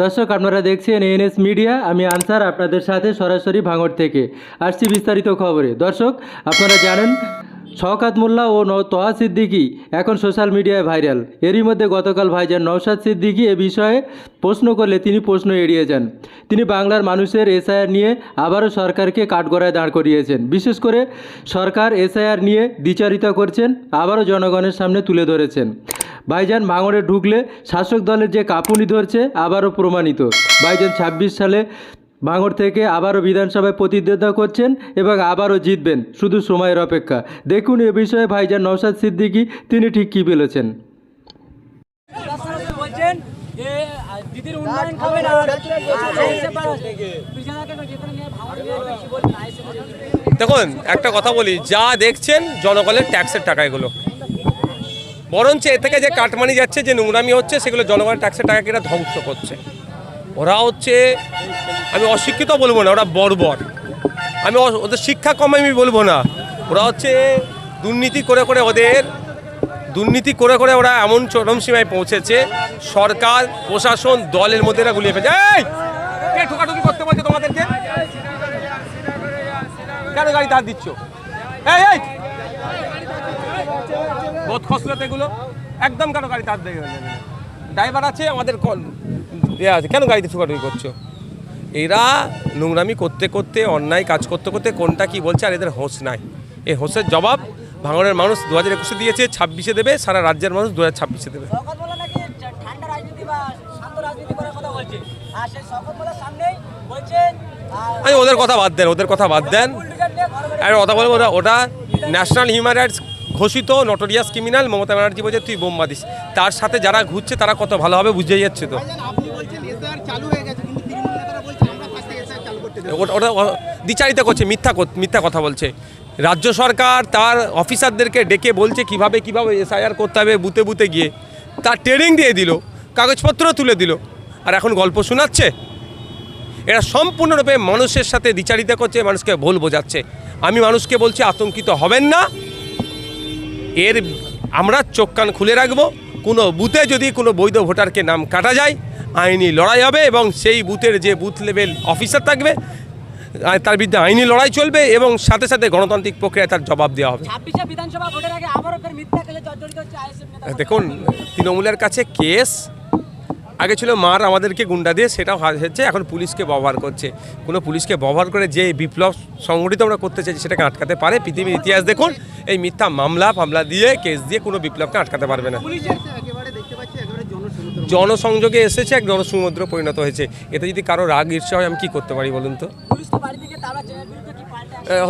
দর্শক, আপনারা দেখছেন এনএস মিডিয়া। আমি আনসার আপনাদের সাথে সরাসরি ভাঙড় থেকে। আসছি বিস্তারিত খবরে। দর্শক, আপনারা জানেন, শওকাত মোল্লা ও তোহা সিদ্দিকি এখন সোশ্যাল মিডিয়ায় ভাইরাল। এরই মধ্যে গতকাল ভাইজান নওশাদ সিদ্দিকি এ বিষয়ে প্রশ্ন করলে তিনি প্রশ্ন এড়িয়ে যান। তিনি বাংলার মানুষের এসআইআর নিয়ে আবারও সরকারকে কাঠগড়ায় দাঁড় করিয়েছেন। বিশেষ করে সরকার এসআইআর নিয়ে দ্বিচারিতা করছেন, আবারও জনগণের সামনে তুলে ধরেছেন। ভাইজান ভাঙড়ে ঢুকলে শাসক দলের যে কাঁপুনি ধরছে আবারও প্রমাণিত। ভাইজান ছাব্বিশ সালে ভাঙড় থেকে আবারও বিধানসভায় প্রতিদ্বন্দ্বিতা করছেন এবং আবারও জিতবেন শুধু সময়ের অপেক্ষা। দেখুন এ বিষয়ে ভাইজান নওশাদ সিদ্দিকি তিনি ঠিক কী বলেছেন। দিদির উন্নয়ন দেখুন একটা কথা বলি যা দেখছেন জনগণের ট্যাক্সের টাকা এগুলো বরঞ্চ এ থেকে যে কাটমানি যাচ্ছে, যে নোংরামি হচ্ছে, সেগুলো জনগণের ট্যাক্সের টাকাকে এরা ধ্বংস করছে। ওরা হচ্ছে, আমি অশিক্ষিত বলব না, ওরা বর্বর। আমি ওদের শিক্ষা কম আমি বলব না। ওরা হচ্ছে দুর্নীতি করে করে ওদের, দুর্নীতি করে করে ওরা এমন চরম সীমায় পৌঁছেছে, সরকার, প্রশাসন, দলের মধ্যে এরা গুলিয়ে ফেলছে। এই! ঠোকাঠুকি করতে তোমাদেরকে? কেন গাড়ি ধার দিচ্ছ? এই! বোধ খসলত এগুলো একদম কেন গাড়ি তার ধার দেবে ড্রাইভার আছে আমাদের কল এ আছে। কেন গাড়িতে ঠুকাঠুকি করছ? এরা নোংরামি করতে করতে অন্যায় কাজ করতে করতে কোনটা কি বলছে আর এদের হোঁশ নাই। এই হোঁশের জবাব ভাঙনের মানুষ দু হাজার একুশে দিয়েছে ছাব্বিশে দেবে সারা রাজ্যের মানুষ দু হাজার ছাব্বিশে দেবে। আমি ওদের কথা বাদ দেন ওদের কথা বাদ দেন। আর কথা বলব ওটা ওটা ন্যাশনাল হিউম্যান রাইটস ঘোষিত নটোরিয়াস ক্রিমিনাল মমতা ব্যানার্জি বলছে তুই বোম্বা দিস। তার সাথে যারা ঘুরছে তারা কত ভালোভাবে বুঝে যাচ্ছে তো। ওটা দ্বিচারিতা করছে মিথ্যা মিথ্যা কথা বলছে। রাজ্য সরকার তার অফিসারদেরকে ডেকে বলছে কীভাবে কীভাবে এসআইআর করতে হবে? বুতে বুতে গিয়ে। তার ট্রেনিং দিয়ে দিল কাগজপত্র তুলে দিল আর এখন গল্প শোনাচ্ছে। এরা সম্পূর্ণরূপে মানুষের সাথে দ্বিচারিতা করছে মানুষকে ভুল বোঝাচ্ছে। আমি মানুষকে বলছি আতঙ্কিত হবেন না। এর আমরা চোখ কান খুলে রাখব। কোনো বুথে যদি কোনো বৈধ ভোটারকে নাম কাটা যায় আইনি লড়াই হবে এবং সেই বুথের যে বুথ লেভেল অফিসার থাকবে তার বিরুদ্ধে আইনি লড়াই চলবে এবং সাথে সাথে গণতান্ত্রিক প্রক্রিয়ায় তার জবাব দেওয়া হবে। দেখুন তৃণমূলের কাছে কেস আগে ছিল মার আমাদেরকে গুন্ডা দিয়ে সেটাও হচ্ছে এখন পুলিশকে ব্যবহার করছে। কোনো পুলিশকে ব্যবহার করে যে বিপ্লব সংগঠিত আমরা করতে চাইছি সেটাকে আটকাতে পারে। পৃথিবীর ইতিহাস দেখুন এই মিথ্যা মামলা ফামলা দিয়ে কেস দিয়ে কোনো বিপ্লবকে আটকাতে পারবে না। পুলিশের একেবারে দেখতে পাচ্ছি একেবারে জনসমুদ্র। জনসংযোগে এসেছে এক জনসমুদ্র পরিণত হয়েছে। এতে যদি কারও রাগ ঈর্ষা হয় আমি কি করতে পারি বলুন তো?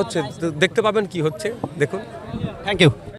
হচ্ছে দেখতে পাবেন কি হচ্ছে দেখুন। Thank you